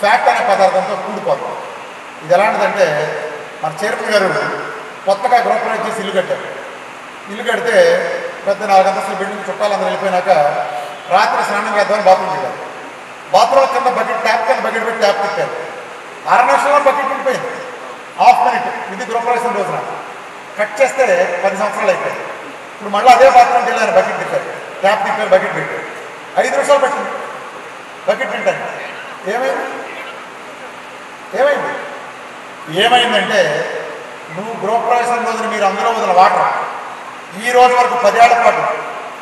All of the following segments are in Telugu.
ఫ్యాట్ అనే పదార్థంతో కూడిపోతుంది ఇది ఎలాంటిదంటే మన చైర్మన్ గారు కొత్తగా గృహప్రవేశం చేసి ఇల్లు కట్టారు. ఇల్లు కడితే పెద్ద నాలుగు అంతస్తుల బిల్డింగ్ చుట్టాలందరూ వెళ్ళిపోయినాక రాత్రి స్నానం చేద్దామని బాత్రూమ్ వెళ్ళారు బాత్రూమ్ కింద బకెట్ ట్యాప్ కింద బకెట్ పెట్టి ట్యాప్ పెట్టారు అర నిమిషంలో బకెట్ ఉండిపోయింది. Half minute. ఇది గృహప్రవేశం రోజున. కట్ చేస్తే పది సంవత్సరాలు అయిపోయింది. ఇప్పుడు మళ్ళీ అదే బాత్రూమ్కి వెళ్ళారు బకెట్ తిప్పారు. ట్యాప్ తిప్పారు బకెట్ పెట్టారు. ఐదు నిమిషాలు పట్టింది. బకెట్ తింటాను ఏమైంది? ఏమైంది? ఏమైందంటే నువ్వు గృహప్రవేశం రోజున మీరు అందరూ వదిలిన వాటర్. ఈ రోజు వరకు పదేళ్ళ పాటు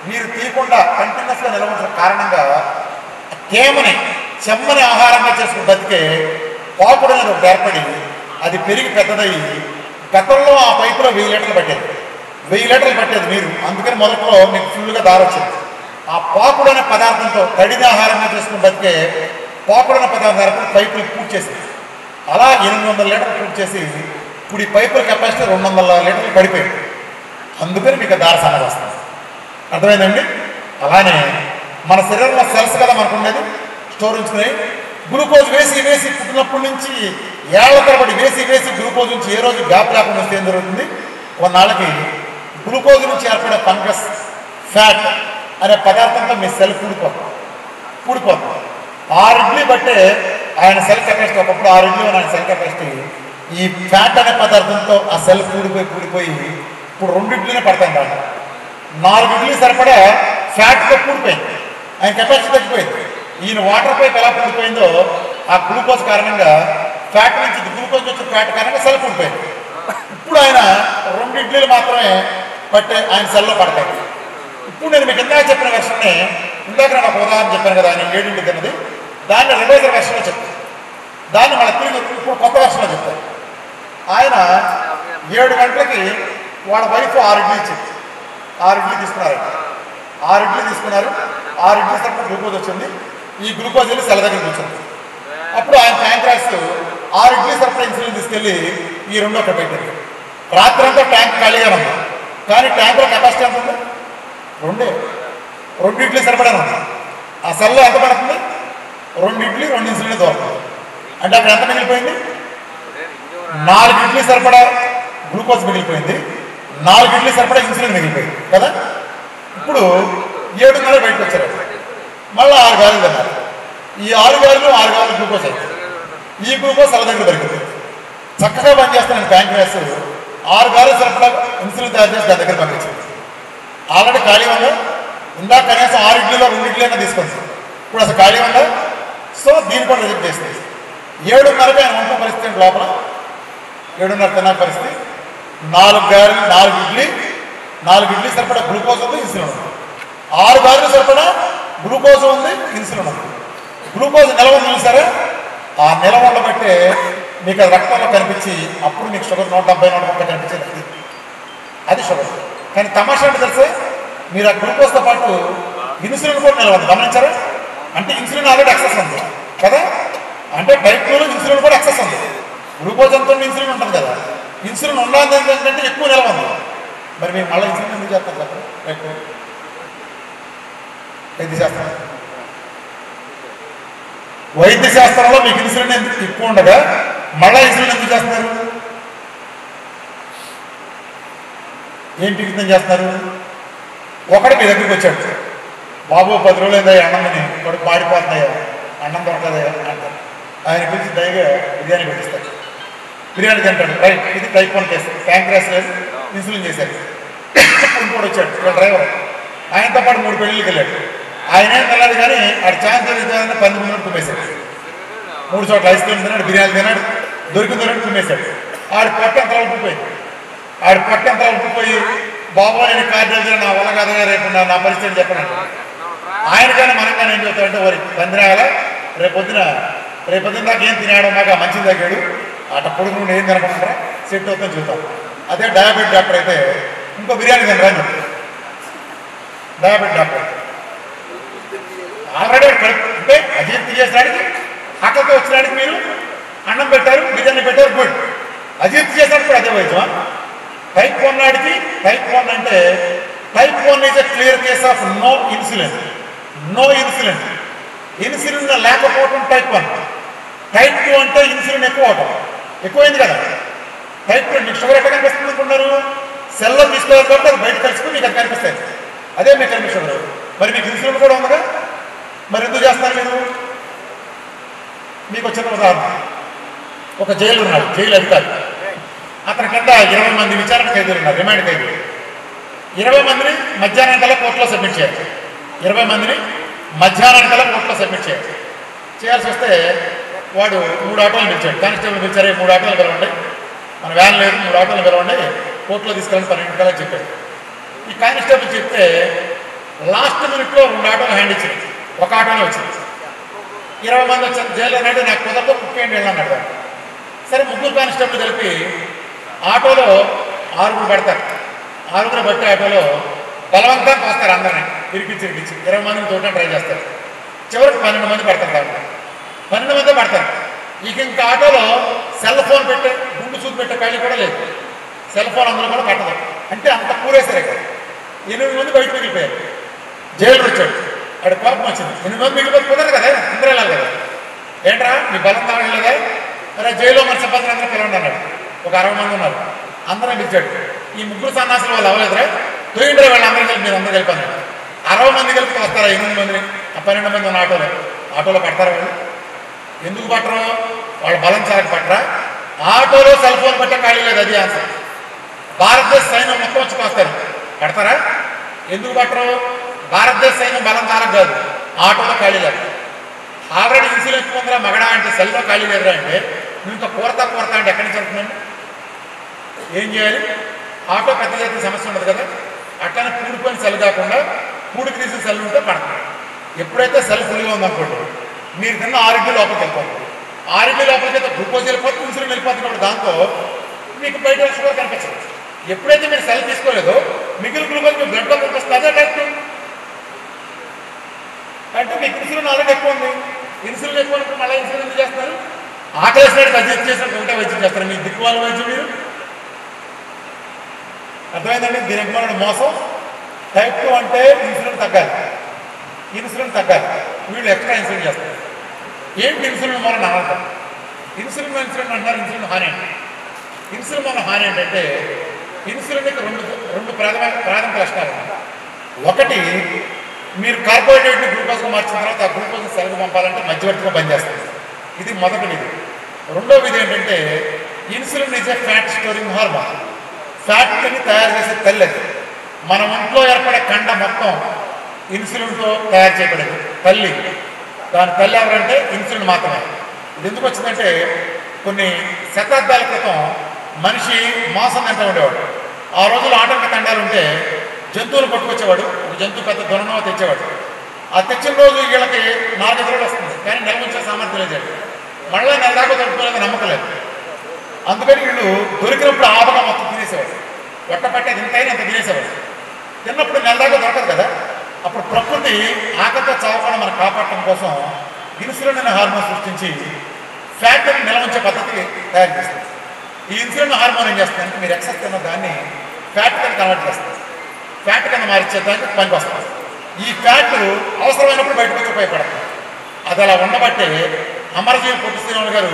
మీరు తీయకుండా కంటిన్యూస్గా నిలవడం కారణంగా కేమని చెమ్మని ఆహారంగా చేసుకుని బతికే పాపుడు అనేది ఏర్పడి అది పెరిగి పెద్దదయ్యి గతంలో ఆ పైపులో వెయ్యి లీటర్లు పట్టేది. వెయ్యి లీటర్లు పట్టేది మీరు. అందుకని మొదట్లో మీకు ఫుల్గా దారొచ్చింది ఆ పాపుడు అనే పదార్థంతో తడిని ఆహారంగా చేసుకుని బతికే పాపుడు అనే పదార్థం పైపులు పూర్తి చేసింది అలా ఎనిమిది వందల లీటర్లు పూర్తి చేసి ఇప్పుడు ఈ పైపుల కెపాసిటీ రెండు వందల లీటర్లు పడిపోయింది. అందుకని మీకు దార సమస్య వస్తుంది. అర్థమైందండి? అలానే మన శరీరంలో సెల్స్ కదా మనకు ఉండేది స్టోర్ ఉంచుకుని గ్లూకోజ్ వేసి వేసి పుట్టినప్పటి నుంచి ఏళ్ళ తరబడి వేసి వేసి గ్లూకోజ్ నుంచి ఏ రోజు గ్యాప్ లేకుండా వస్తే ఏం జరుగుతుంది? కొన్నాళ్ళకి గ్లూకోజ్ నుంచి ఏర్పడే ఫంగస్ ఫ్యాట్ అనే పదార్థంతో మీ సెల్ కూడిపోతుంది. కూడిపోతుంది. ఆరు ఇడ్లీ బట్టే ఆయన సెల్ కెపాసిటీ ఒకప్పుడు ఆరు ఇడ్లీ ఆయన సెల్ కెపాసిటీ. ఈ ఫ్యాట్ అనే పదార్థంతో ఆ సెల్ కూడిపోయి కూడిపోయి ఇప్పుడు రెండు ఇడ్లీనే పడతాయి దాంట్లో నాలుగు ఇడ్లీ సరిపడా ఫ్యాట్తో కూడిపోయింది ఆయన కెపాసిటీ తగ్గిపోయింది. ఈయన వాటర్ పైప్ ఎలా కూడిపోయిందో ఆ గ్లూకోజ్ కారణంగా ఫ్యాట్ నుంచి గ్లూకోజ్ వచ్చిన ఫ్యాట్ కారణంగా సెల్ కూడిపోయింది ఇప్పుడు ఆయన రెండు ఇడ్లీలు మాత్రమే పట్టే ఆయన సెల్లో పడతాయి. ఇప్పుడు నేను మీకు ఇందాక చెప్పిన వెర్షన్ని ఇందాక నాకు ఉదాహరణ చెప్పాను కదా ఆయన ఏడింటి తిన్నది. దాన్ని రివైజర్ వెర్షన్లో చెప్తాను దాన్ని మళ్ళీ తిరిగి ఇప్పుడు కొత్త వర్షంలో చెప్తారు. ఆయన ఏడు గంటలకి వాళ్ళ వైఫ్ ఆరు ఇడ్లీ ఇచ్చింది. ఆరు ఇడ్లీ తీసుకున్నారు. ఆరు ఇడ్లీ తీసుకున్నారు. ఆరు ఇడ్లీ సరిపడా గ్లూకోజ్ వచ్చింది. ఈ గ్లూకోజ్ వెళ్ళి సెల దగ్గర కూర్చుంది అప్పుడు ఆయన ట్యాంక్ ఆరు ఇడ్లీ సరఫరా ఇన్సులిన్ తీసుకెళ్ళి ఈ రెండు అక్కడ పెట్టారు. రాత్రి అంతా ట్యాంక్ ఖాళీగా ఉంది. కానీ ట్యాంకులో కెపాసిటీ ఎంత ఉంది? రెండే. రెండు ఇడ్లీ సరిపడాను ఉంది. ఆ సెల్లో ఎంత పడుతుంది? రెండు ఇడ్లీ రెండు ఇన్సులిన్ దొరుకుతుంది అంటే అక్కడ ఎంత మిగిలిపోయింది? నాలుగు ఇడ్లీ సరిపడా గ్లూకోజ్ మిగిలిపోయింది. నాలుగు ఇడ్లీ సరిపడా ఇన్సులిన్ మిగిలిపోయింది కదా? ఇప్పుడు ఏడున్నర బయటకు వచ్చారు. మళ్ళీ ఆరు గాలు తిన్నారు. ఈ ఆరు గాలు ఆరు గాలు గ్లూకోజ్ అయింది ఈ గ్లూకోజ్ సల దగ్గర దొరికింది. చక్కగా పనిచేస్తున్న వేస్తూ ఆరు గాలు సరిపడా ఇన్సులిన్ తయారు చేసి దాని దగ్గర పంపించింది ఆల్రెడీ ఖాళీ ఉందా? ఇందాక కనీసం ఆరు ఇడ్లీలో రెండు ఇడ్లీ అయినా తీసుకొచ్చింది ఇప్పుడు అసలు ఖాళీ ఉందా? సో దీన్ని కూడా రిజెక్ట్ చేసింది. ఏడున్నరకి ఆయన వంట పరిస్థితి లోపల? ఏడున్నర తిన్న పరిస్థితి. నాలుగు గారెలు నాలుగు ఇడ్లీ నాలుగు ఇడ్లీ సరిపడా గ్లూకోజ్ ఉంది ఇన్సులిన్ ఉంది. ఆరు గారెలు సరిపడా గ్లూకోజ్ ఉంది ఇన్సులిన్ ఉంది. గ్లూకోజ్ నిల్వ ఉంది చూసారా ఆ నిల్వ బట్టే మీకు అది రక్తంలో కనిపించి అప్పుడు మీకు షుగర్ నూట డెబ్బై నూట ముప్పై కనిపించేది అది. షుగర్. కానీ తమాషా అంటే తెలిసే? మీరు ఆ గ్లూకోజ్తో పాటు ఇన్సులిన్ కూడా నిలవదు గమనించారా? అంటే ఇన్సులిన్ ఆల్రెడీ ఎక్సెస్ ఉంది. కదా? అంటే బైక్లో ఇన్సులిన్ కూడా ఎక్సెస్ ఉంది. గ్లూకోజ్ ఎంత ఇన్సులిన్ ఉంటుంది కదా. ఇన్సులిన్ ఉండాలి ఏంటంటే ఎక్కువ నిల్వ ఉంది. మరి మీరు మళ్ళీ ఇన్సులిన్ ఎందుకు చేస్తారు కదా టైప్ వైద్య శాస్త్రం. వైద్య శాస్త్రంలో మీకు ఇన్సులిన్ ఎందుకు ఎక్కువ ఉండగా మళ్ళీ ఇన్సులిన్ ఎందుకు చేస్తున్నారు? ఏం టిఫిన్ చేస్తున్నారు? ఒకడు మీ దగ్గరికి వచ్చాడు. బాబు పది రోజులు ఏందా అన్నం అని ఒకటి మాడిపోతున్నాయా అన్నం దొరకదయా అంటారు. ఆయన పిలిచి దయగా బిర్యానీ పెట్టిస్తారు బిర్యానీ తింటాడు. రైట్ ఇది టైప్ వన్ కేసు ప్యాంక్రాస్ లేదు ఇన్సులిన్ చేశారు ఇంకోటి వచ్చాడు. వీళ్ళ డ్రైవర్. ఆయనతో పాటు మూడు పెళ్ళిళ్ళకి వెళ్ళాడు. ఆయన ఏం వెళ్ళాడు కానీ ఆడు ఛాన్స్ ఇచ్చాడని పంది ముందు కుమ్మేశాడు. మూడు చోట్ల ఐస్ క్రీమ్ తిన్నాడు బిర్యానీ తిన్నాడు దొరికిన దొరికి కుమ్మేశాడు. ఆడి పొట్ట ఎంత ఉప్పిపోయింది ఆడి పొట్ట ఎంత ఉప్పిపోయి బాబు నేను కార్డు వెళ్తే నా వల్ల కదా రేపు నా నా పరిస్థితి చెప్పనండి ఆయన కానీ మనం కానీ ఏం చెప్తాడంటే వారి పందిరాగల రేపు పొద్దున రేపు పొద్దున దాకా ఏం తినాడో మాకు ఆ మంచిది తగ్గాడు అట్ట పొడుగు నుండి ఏం తినకుండా సెట్ అవుతుందని చూద్దాం. అదే డయాబెట్ డాక్టర్ అయితే ఇంకో బిర్యానీ తినరా అని చెప్తాడు డయాబెట్ డాక్టర్ ఆల్రెడీ అంటే అజీర్తి చేసడానికి ఆకలితో వచ్చడానికి మీరు అన్నం పెట్టారు బిర్యానీ పెట్టారు గుడ్ అజీర్తి చేసినప్పుడు కూడా అదే వైద్యం టైప్ వన్ నాడికి టైప్ వన్ అంటే type one is a clear case of no insulin no insulin insulin లేకపోవటం టైప్ వన్. టైప్ టూ అంటే ఇన్సులిన్ ఎక్కువ అవటం ఎక్కువైంది కదా. టైప్ టూ మీకు షుగర్ ఎక్కడ కనిపిస్తుంది అనుకున్నారు సెల్లో తీసుకోవాలి కాబట్టి అది బయట కలిసిపోయి మీకు అది కనిపిస్తుంది అదే మెకానిక్ షుగర్. మరి మీకు ఇన్సులిన్ కూడా ఉందిగా మరి ఎందుకు చేస్తారు మీరు? మీకు వచ్చిన ఉదాహరణ. ఒక జైలు ఉన్నాడు జైలు అధికారి. అతని కింద ఇరవై మంది విచారణ ఖైదీలు ఉన్నారు రిమాండ్ ఖైదీలు. ఇరవై మందిని మధ్యాహ్నం కల్లా కోర్టులో సబ్మిట్ చేయాలి. ఇరవై మందిని మధ్యాహ్నం కల్లా కోర్టులో సబ్మిట్ చేయాలి. చేయాల్సి వస్తే వాడు మూడు ఆటోలు పిలిచాడు కానిస్టేబుల్ పిలిచారు మూడు ఆటోలు పిలవండి మన వ్యాన్ లేదు మూడు ఆటోలు పిలవండి కోర్టులో తీసుకెళ్ళి పన్నెండు కదా చెప్పాడు. ఈ కానిస్టేబుల్ చెప్తే లాస్ట్ మినిట్లో రెండు ఆటోలు హ్యాండ్ ఇచ్చింది ఒక ఆటోనే వచ్చింది. ఇరవై మంది వచ్చారు. జైల్లో అంటే నాకు కుదరదు కుక్కేంటి వెళ్ళాను వాడు. సరే ముగ్గురు కానిస్టేబుల్ కలిపి ఆటోలో ఆరుగురు పడతారు. ఆరుగురు బట్టి ఆటోలో బలవంతంగా వస్తారు అందరిని. ఇరికిచ్చి ఇరికిచ్చి ఇరవై మందిని తోటం ట్రై చేస్తారు. చివరికి పన్నెండు మంది పడతారు కాబట్టి పన్నెండు మంది పడతారు ఇక ఇంకా ఆటోలో సెల్ ఫోన్ పెట్టే గుండు చూసి పెట్టే ఖాళీ కూడా లేదు. సెల్ ఫోన్ అందులో కూడా పట్టదు. అంటే అంత పూరేసరే కదా ఎనిమిది మంది బయట మిగిలిపోయారు. జైలు వచ్చాడు అక్కడ కోపం వచ్చింది. ఎనిమిది మంది మిగిలిపోతే కుదరదు కదా అందరూ వెళ్ళాలి కదా ఏంట్రా మీ బలం తాగలేదా అరే జైల్లో మన సిబ్బంది అందరూ పిలవండి అన్నాడు. ఒక అరవై మంది ఉన్నారు. అందరం పిలిచాడు. ఈ ముగ్గురు సన్నాసులు వాళ్ళు అవ్వలేదురా. తొయ్యండి వాళ్ళు అందరూ కలిపి మీరు అందరూ కలిపి అన్నాడు అరవై మంది కలిపి వస్తారా ఎనిమిది మందిని? ఆ పన్నెండు మంది ఉన్న ఆటోలో. ఆటోలో పడతారా వాళ్ళు? ఎందుకు పట్టరు? వాళ్ళు బలం చాలక పట్టరా? ఆటోలో సెల్ ఫోన్ పట్టే ఖాళీ లేదు అది ఆన్సర్. భారతదేశ సైన్యం మొత్తం వచ్చి వస్తారు కడతారా? ఎందుకు పట్టరు? భారతదేశ సైన్యం బలం చాలక కాదు. ఆటోలో ఖాళీ లేదు. ఆల్రెడీ ఇన్సూరెన్స్ పొందరా మగడా అంటే సెల్లో ఖాళీ లేదురా అంటే. నువ్వు ఇంకా కోరతా కోరతా అంటే ఎక్కడి నుంచి వెళ్తుందండి ఏం చేయాలి? ఆటో పెద్ద చేసిన సమస్య ఉండదు కదా. అట్లనే పూడిపోయిన సెల్ కాకుండా పూడికి తీసిన సెల్ ఉంటే పడతాడు ఎప్పుడైతే సెల్ ఫుల్గా ఉందనుకోండి మీరు తిన్న ఆరోగ్య లోపలికి వెళ్ళిపోతుంది ఆరోగ్య లోపలికి అయితే గ్లూకోజ్ వెళ్ళిపోతే ఇన్సులిన్ వెళ్ళిపోతున్నప్పుడు దాంతో మీకు బయట షుగర్ కనిపించదు. ఎప్పుడైతే మీరు సెల్ తీసుకోలేదో మిగిలిన గ్లూకోజ్ మీ బ్లడ్లో కనిపిస్తుంది. అదే అంటే మీకు ఇన్సులిన్ ఆల్రెడీ ఎక్కువ ఉంది. ఇన్సులిన్ ఎక్కువ ఉన్నప్పుడు మళ్ళీ ఇన్సులిన్ ఎందుకు చేస్తున్నారు? ఆకలేసినట్టు సజెస్ట్ చేసినట్టు ఒకటే వైద్యం చేస్తారు మీ దిక్కుమాల వైద్యం మీరు. అర్థమైందండి? దీని ఎక్కువ మోసం. టైప్ టూ అంటే ఇన్సులిన్ తగ్గాలి. ఇన్సులిన్ తగ్గాలి. వీళ్ళు ఎక్స్ట్రా ఇన్సులిన్ చేస్తారు. ఏంటి ఇన్సులిన్ వలన అనంటారు ఇన్సులిన్ ఇన్సులిన్ అంటారు ఇన్సులిన్ హాని అంటే. ఇన్సులిన్ వలన హాని ఏంటంటే ఇన్సులిన్కి రెండు రెండు ప్రాథమిక ప్రాథమిక లక్షణాలు ఒకటి మీరు కార్బోహైడ్రేట్ని గ్లూకోజ్గా మార్చిన తర్వాత ఆ గ్లూకోజ్ సెల్కి పంపాలంటే మధ్యవర్తిగా పనిచేస్తుంది. ఇది మొదటి విధి. రెండో విధి ఏంటంటే insulin is a fat storing hormone ఫ్యాట్ని తయారు చేసే తల్లి మన ఒంట్లో ఏర్పడే కండ మొత్తం ఇన్సులిన్తో తయారు చేయబడింది. తల్లి. దాని తల్లి ఎవరంటే ఇన్సులిన్ మాత్రమే. ఇది ఎందుకు వచ్చిందంటే కొన్ని శతాబ్దాల క్రితం మనిషి మాంసం తింటూ ఉండేవాడు. ఆ రోజుల్లో ఆటంక తండాలు ఉంటే జంతువులు పట్టుకొచ్చేవాడు ఒక జంతువు పెద్ద దొరణమో తెచ్చేవాడు. ఆ తెచ్చిన రోజు వీళ్ళకి నాలుగైదు రోజులు వస్తుంది. కానీ నెల ఉంచే సామర్థ్యం లేదు మళ్ళీ నెల దాకా దొరుకుతున్నది నమ్మకం లేదు. అందుకని వీళ్ళు దొరికినప్పుడు ఆపగా మొత్తం తినేసేవాడు ఒట్ట పట్టేది ఇంతైనా అంత తినేసేవాడు తిన్నప్పుడు నెల దాకా దొరకదు కదా. అప్పుడు ప్రకృతి ఆకలితో చావకుండా మనం కాపాడటం కోసం ఇన్సులిన్ అనే హార్మోన్ సృష్టించి ఫ్యాట్ని నిల్వ ఉంచే పద్ధతి తయారు చేస్తుంది. ఈ ఇన్సులిన్ హార్మోన్ ఏం చేస్తుందంటే మీరు ఎక్సెస్ తిన్న దాన్ని ఫ్యాట్ కింద కన్వర్ట్ చేస్తారు ఫ్యాట్ కింద మార్చేదానికి పనికి ఈ ఫ్యాట్లు అవసరమైనప్పుడు బయటకు వచ్చి అది అలా ఉండబట్టే అమరజీవి పొట్టి శ్రీరాములు గారు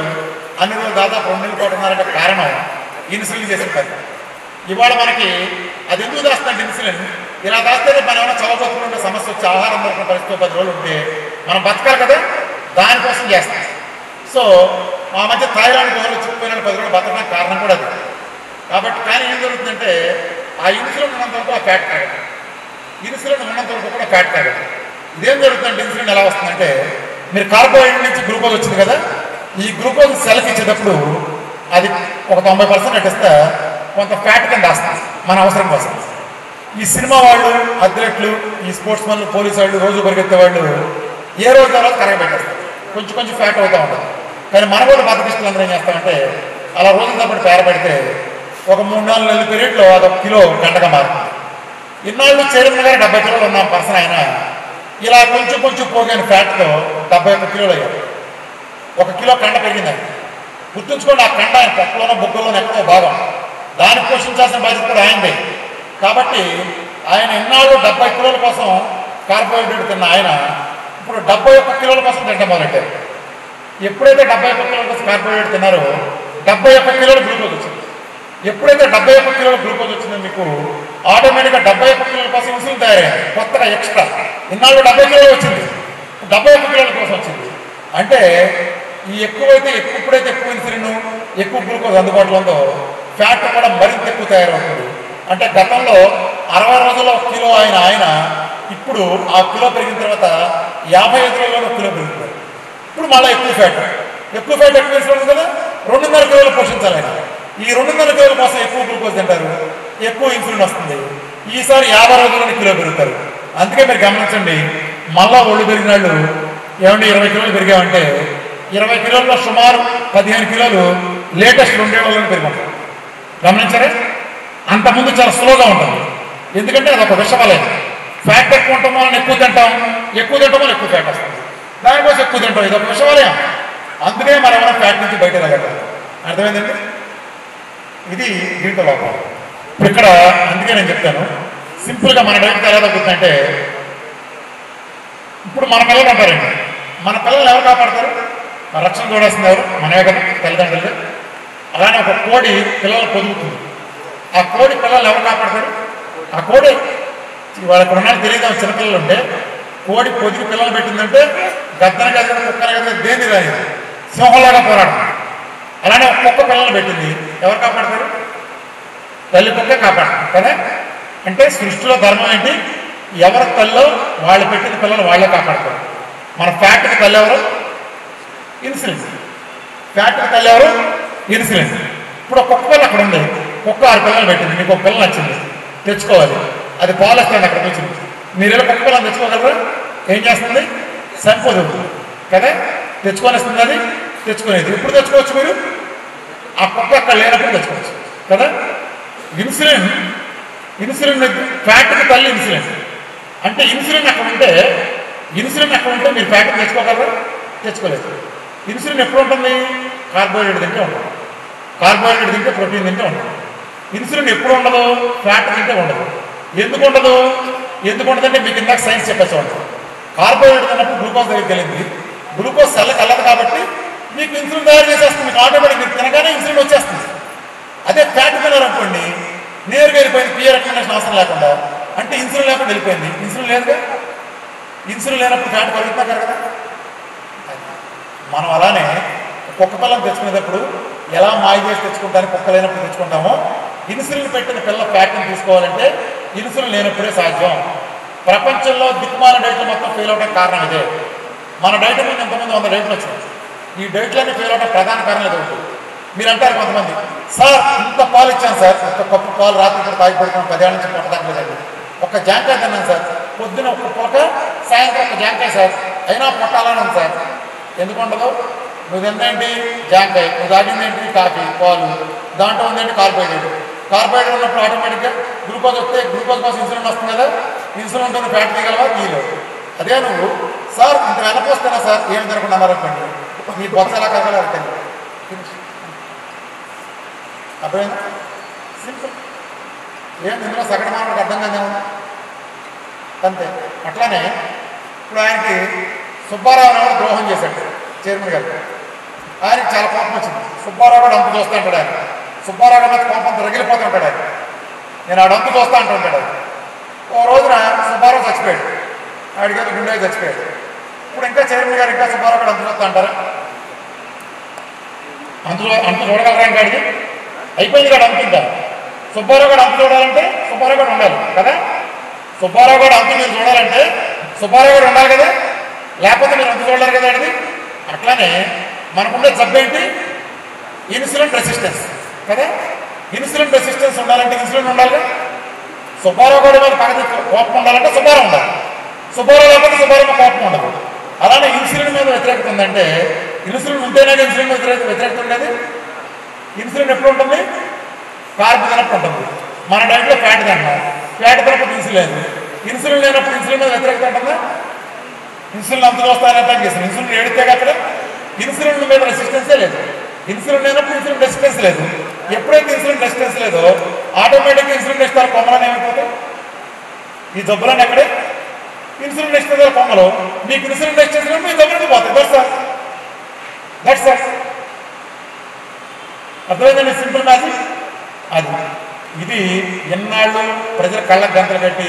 అన్ని రోజులు దాదాపు రెండు నెలలు పాటు ఉన్నారంటే కారణం ఇన్సులిన్ చేసిన పని ఇవాళ మనకి అది ఎందుకు దాస్తుందంటే ఇన్సులిన్ ఇలా దాస్తేనే మనం ఏమైనా చవబోతుకుంటే సమస్య వచ్చి ఆహారం దొరికిన పరిస్థితి పది రోజులు ఉంటే మనం బతకాలి కదా? దానికోసం చేస్తాం. సో ఆ మధ్య థాయిలాండ్ గోహలు చిక్కుపోయిన పది రోజులు బతకడానికి కారణం కూడా అది. కాబట్టి కానీ ఏం జరుగుతుందంటే ఆ ఇన్సులిన్ ఉన్నంత వరకు ఆ ఫ్యాట్ తాగదు ఇన్సులిన్ ఉన్నంత వరకు కూడా ఫ్యాట్ తాగదు ఇదేం జరుగుతుందంటే ఇన్సులిన్ ఎలా వస్తుందంటే మీరు కార్బోహైడ్రేట్ నుంచి గ్లూకోజ్ వచ్చింది కదా ఈ గ్లూకోజ్ సెల్కి ఇచ్చేటప్పుడు అది ఒక తొంభై పర్సెంట్ ఇస్తే కొంత ఫ్యాట్ కింద వస్తుంది మన అవసరం కోసం. ఈ సినిమా వాళ్ళు అథ్లెట్లు ఈ స్పోర్ట్స్ మన్లు పోలీసు వాళ్ళు రోజు పరిగెత్తే వాళ్ళు ఏ రోజు తర్వాత కరగబెట్టేస్తారు కొంచెం కొంచెం ఫ్యాట్ అవుతూ ఉంటుంది కానీ మన వాళ్ళు బతకిస్తులు అందరూ ఏం చేస్తామంటే అలా రోజుల తప్పటి పేరబెడితే ఒక మూడు నాలుగు నెలల పీరియడ్లో అదొక కిలో గంటగా మారుతుంది. ఇన్నాళ్ళు చైర్మన్ గారు డెబ్బై కిలోలు ఉన్న పర్సన్ ఆయన ఇలా కొంచెం కొంచెం పోగిన ఫ్యాట్తో డెబ్బై ఒక్క కిలోలు అయ్యారు. ఒక కిలో కండ పెరిగిందండి గుర్తుంచుకోండి ఆ కండ ఆయన పక్కలోనో బొగ్గలోనో ఎక్కడో భాగం. దాన్ని పోషించాల్సిన బాధ్యత కూడా ఆయనదే. కాబట్టి ఆయన ఎన్నాళ్ళు డెబ్బై కిలోల కోసం కార్బోహైడ్రేట్ తిన్న ఆయన ఇప్పుడు డెబ్బై ఒక్క కిలోల కోసం తింటాం మొదలెట్టారు ఎప్పుడైతే డెబ్బై ఒక్క కిలోల కోసం కార్బోహైడ్రేట్ తిన్నారో డెబ్బై ఒక్క కిలోల గ్లూకోజ్ వచ్చింది. ఎప్పుడైతే డెబ్బై ఒక్క కిలోల గ్లూకోజ్ వచ్చిందో మీకు ఆటోమేటిక్గా డెబ్బై ఒక్క కిలోల కోసం ఇన్సులిన్ తయారైంది. కొత్తగా ఎక్స్ట్రా. ఇన్నాళ్ళు డెబ్బై కిలోలు వచ్చింది. డెబ్బై ఒక్క కిలోల కోసం వచ్చింది. అంటే ఈ ఎక్కువైతే ఎక్కువ ఎప్పుడైతే ఎక్కువ ఇన్సులిన్ ఎక్కువ గ్లూకోజ్ అందుబాటులో ఉందో ఫ్యాట్ కూడా మరింత ఎక్కువ తయారవుతుంది. అంటే గతంలో అరవై రోజుల కిలో ఆయన ఆయన ఇప్పుడు ఆ కిలో పెరిగిన తర్వాత యాభై ఐదు రోజుల్లో కిలో పెరుగుతుంది ఇప్పుడు మళ్ళీ ఎక్కువ ఫ్యాట్. ఎక్కువ ఫ్యాట్ ఎక్కువ పెంచుకోవడం కదా? రెండున్నర కిలోలు పోషించాలి ఆయన. ఈ రెండున్నర కిలోల కోసం ఎక్కువ గ్లూకోజ్ తింటారు. ఎక్కువ ఇన్సులిన్ వస్తుంది. ఈసారి యాభై రోజుల్లోనే కిలో పెరుగుతారు. అందుకే మీరు గమనించండి మళ్ళా ఒళ్ళు పెరిగిన వాళ్ళు ఏమంటే ఇరవై కిలోలు పెరిగామంటే ఇరవై కిలోల్లో సుమారు పదిహేను కిలోలు లేటెస్ట్ రెండేళ్ళలో పెరుగుతారు గమనించారా? అంతకుముందు చాలా స్లోగా ఉంటుంది. ఎందుకంటే అది ఒక విషమలేదు ఫ్యాట్ ఎక్కువ ఉండటం వలన ఎక్కువ తింటాం. ఎక్కువ తింటాం వల్ల ఎక్కువ ఫ్యాట్ వస్తుంది దానికోసం ఎక్కువ తింటాం. ఇది ఒక విషమలయం అందుకే మనం ఏమైనా ఫ్యాట్ నుంచి బయట రాగలం అర్థమైందండి? ఇది దీంట్లో లోపం. ఇక్కడ అందుకే నేను చెప్తాను. సింపుల్గా మన డైట్ ఎలా తగ్గుతుందంటే ఇప్పుడు మన పిల్లలు ఉంటారండి. మన పిల్లలు ఎవరు కాపాడతారు? మన రక్షణ చూడాల్సింది ఎవరు? మనమే కదా తల్లిదండ్రులు. అలానే ఒక కోడి పిల్లలు పొదుగుతుంది ఆ కోడి పిల్లలు ఎవరు కాపాడతారు? ఆ కోడి వాళ్ళ రుణాలు తెలియదు చిన్నపిల్లలు ఉంటే. కోడి పొదిగి పిల్లలు పెట్టిందంటే గద్దన గద్దన కుక్కన గద్దన దేని రాయి సింహంలాగా పోరాటం. అలానే ఒక్కొక్క పిల్లలు పెట్టింది. ఎవరు కాపాడతారు? తల్లి కుక్క కాపాడతారు కదా? అంటే సృష్టిలో ధర్మం ఏంటి? ఎవరి తల్లో వాళ్ళు పెట్టిన పిల్లలు వాళ్ళే కాపాడతారు. మన ఫ్యాట్కి తల్లి ఎవరు? ఇన్సులిన్. ఫ్యాట్కి తల్లి ఎవరు? ఇన్సులిన్. ఇప్పుడు ఒక్కొక్క కుక్క పిల్ల అక్కడ ఉంది. కుక్క ఆరు పిల్లలు పెట్టింది. మీకు ఒక పిల్ల నచ్చింది. తెచ్చుకోవాలి. అది పాలు అక్కడ అక్కడికి వచ్చింది మీరు ఇలా కుక్క పిల్లలు తెచ్చుకోగలరా? ఏం చేస్తుంది? సరిపోదు. కదా? తెచ్చుకొని వస్తుంది అది. తెచ్చుకునేది. ఇప్పుడు తెచ్చుకోవచ్చు మీరు? ఆ కుక్క అక్కడ లేనప్పుడు తెచ్చుకోవచ్చు. కదా? ఇన్సులిన్ ఇన్సులిన్ ఫ్యాట్కి తల్లి ఇన్సులిన్. అంటే ఇన్సులిన్ అక్కడ ఉంటే ఇన్సులిన్ అక్కడ ఉంటే మీరు ఫ్యాట్ తెచ్చుకోగలరా? తెచ్చుకోలేదు. ఇన్సులిన్ ఎప్పుడు ఉంటుంది? కార్బోహైడ్రేట్ తింటే ఉంటుంది. కార్బోహైడ్రేట్ తింటే ప్రోటీన్ తింటే ఉంటుంది. ఇన్సులిన్ ఎప్పుడు ఉండదు? ఫ్యాట్ తింటే ఉండదు. ఎందుకు ఉండదు? ఎందుకు ఉండదంటే మీకు ఇందాక సైన్స్ చెప్పేసి ఉంటుంది కార్బోహైడ్రేట్ తిన్నప్పుడు గ్లూకోజ్ దగ్గరికి వెళ్ళింది. గ్లూకోజ్ సెల్లకి వెళ్ళదు కాబట్టి మీకు ఇన్సులిన్ తయారు చేసేస్తుంది. మీకు ఆటోమేటిక్ మీరు తినగానే ఇన్సులిన్ వచ్చేస్తుంది. అదే ఫ్యాట్ తినారనుకోండి నేరుగా వెళ్ళిపోయింది. పిఏ రికమెండేషన్ అవసరం లేకుండా. అంటే ఇన్సులిన్ లేకుండా వెళ్ళిపోయింది. ఇన్సులిన్ లేదుగా? ఇన్సులిన్ లేనప్పుడు ఫ్యాట్ కలుగుతున్నా కదా? మనం అలానే కుక్క పిల్లని తెచ్చుకునేటప్పుడు ఎలా మాయ చేసి తెచ్చుకుంటానికి కుక్క లేనప్పుడు తెచ్చుకుంటామో ఇన్సులిన్ పెట్టిన పిల్ల ఫ్యాట్ని తీసుకోవాలంటే ఇన్సులిన్ లేనప్పుడే సాధ్యం. ప్రపంచంలో దిక్మాల డైట్లు మొత్తం ఫెయిల్ అవడం కారణం ఇదే. మన డైట్ మీద ఎంతమంది వంద డైట్లు వచ్చినాయి. ఈ డైట్లన్నీ ఫెయిల్ అవడం ప్రధాన కారణం ఇది ఒకటి మీరు అంటారు కొంతమంది సార్ ఇంత పాలు ఇచ్చాను సార్ ఇంత కప్పు పాలు రాత్రి కూడా తాగి పడుతున్నాం పదేళ్ళ నుంచి పొట్టదాకలేదండి ఒక జాంకాయ తిన్నాను సార్ పొద్దున ఒక పొలక సాయంత్రం ఒక జాంకాయ సార్ అయినా పొట్టాలని సార్. ఎందుకు ఉండదు? నువ్వు తిందేంటి జాంకాయ. నువ్వు తాగింది ఏంటి కాఫీ పాలు. దాంట్లో ఉందేంటి? కార్బోహైడ్రేట్. కార్బోహైడ్రేట్ ఉన్నప్పుడు ఆటోమేటిక్గా గ్లూకోజ్ వస్తే గ్లూకోజ్ కోసం ఇన్సులిన్ వస్తుంది కదా ఇన్సులిన్ ఉంటుంది ఫ్యాట్ తీయగలవా? తీయలేవు అదే నువ్వు సార్ ఇంత వెనకొస్తున్నా సార్ ఏం జరగకుండా అన్నారనుకోండి మీ బొత్స ఎలా కలగాలి అర్థం అర్థమైంది? సింపుల్ ఏం ఇందులో సగటు మానవుడికి అర్థం కాదే అంతే. అట్లానే ఇప్పుడు ఆయనకి సుబ్బారావు అనేవాడు ద్రోహం చేశాడు చైర్మన్ గారు ఆయనకి చాలా కోపం వచ్చింది. సుబ్బారావు కూడా అంత చూస్తూ ఉంటాడు ఆయన. సుబ్బారావు మీద కోపంతో రగిలిపోతూ ఉంటాడు ఆయన. నేను ఆడు చూస్తా అంటూ ఉంటాడు ఓ రోజున సుబ్బారావు చచ్చిపోయాడు. ఆడికి గుండె చచ్చిపోయాడు. ఇప్పుడు ఇంకా చైర్మన్ గారు ఇంకా సుబ్బారావు కూడా అంత చూస్తా అంటారా? అందులో అంత చూడగలరా ఇంకా అడిగి అయిపోయింది కూడా అంతుందా? సుబ్బారావు గారు అంత చూడాలంటే సుబ్బారావు గారు ఉండాలి కదా? సుబ్బారావు గారు అంత మీరు చూడాలంటే సుబ్బారావు గారు ఉండాలి కదా? లేకపోతే మీరు అంత చూడలేరు కదా అడిగి అట్లానే మనకుండే జబ్బేంటి? Insulin resistance. కదా ఇన్సులిన్ రెసిస్టెన్స్ ఉండాలంటే ఇన్సులిన్ ఉండాలి. సుబ్బారావు కూడా మీద పగతి కోపం ఉండాలంటే సుబ్బారావు ఉండాలి. సుబ్బారావు లేకపోతే సుబ్బారావు కోపం ఉండదు. అలానే ఇన్సులిన్ మీద వ్యతిరేకత ఉందంటే ఇన్సులిన్ ఉంటేనే ఇన్సులిన్ మీద వ్యతిరేక వ్యతిరేకత ఉండేది. ఇన్సులిన్ ఎప్పుడు ఉంటుంది? కార్బ్ తినప్పుడు ఉంటుంది. మన డైట్లో ఫ్యాట్ తింటాం. ఫ్యాట్ తినప్పుడు ఇన్సులిన్ ఇన్సులిన్ లేనప్పుడు ఇన్సులిన్ మీద వ్యతిరేకత ఉంటుందా? ఇన్సులిన్ అంత వస్తారని అటాక్ చేస్తుంది ఇన్సులిన్ ఏడితే అక్కడ ఇన్సులిన్ మీద రెసిస్టెన్సే లేదు. ఇన్సులిన్ లేనప్పుడు ఇన్సులిన్ రెసిస్టెన్స్ లేదు. ఎప్పుడైతే ఇన్సులిన్ రెసిస్టెన్స్ లేదో ఆటోమేటిక్గా ఇన్సులిన్ ఇస్తారు కొమ్మలని ఏమైపోతాయి? ఈ జబ్బులన్నీ ఎక్కడే? ఇన్సులిన్ రెసిస్టెన్స్ కొమ్మలు మీకు ఇన్సులిన్ రెసిస్టెన్స్ మీ జబ్బులకి పోతాయి. బస్ సార్ దట్స్ అర్థమైందండి సింపుల్ మ్యాజిక్? అది. ఇది ఎన్నాళ్ళు ప్రజల కళ్ళకు గంటలు కట్టి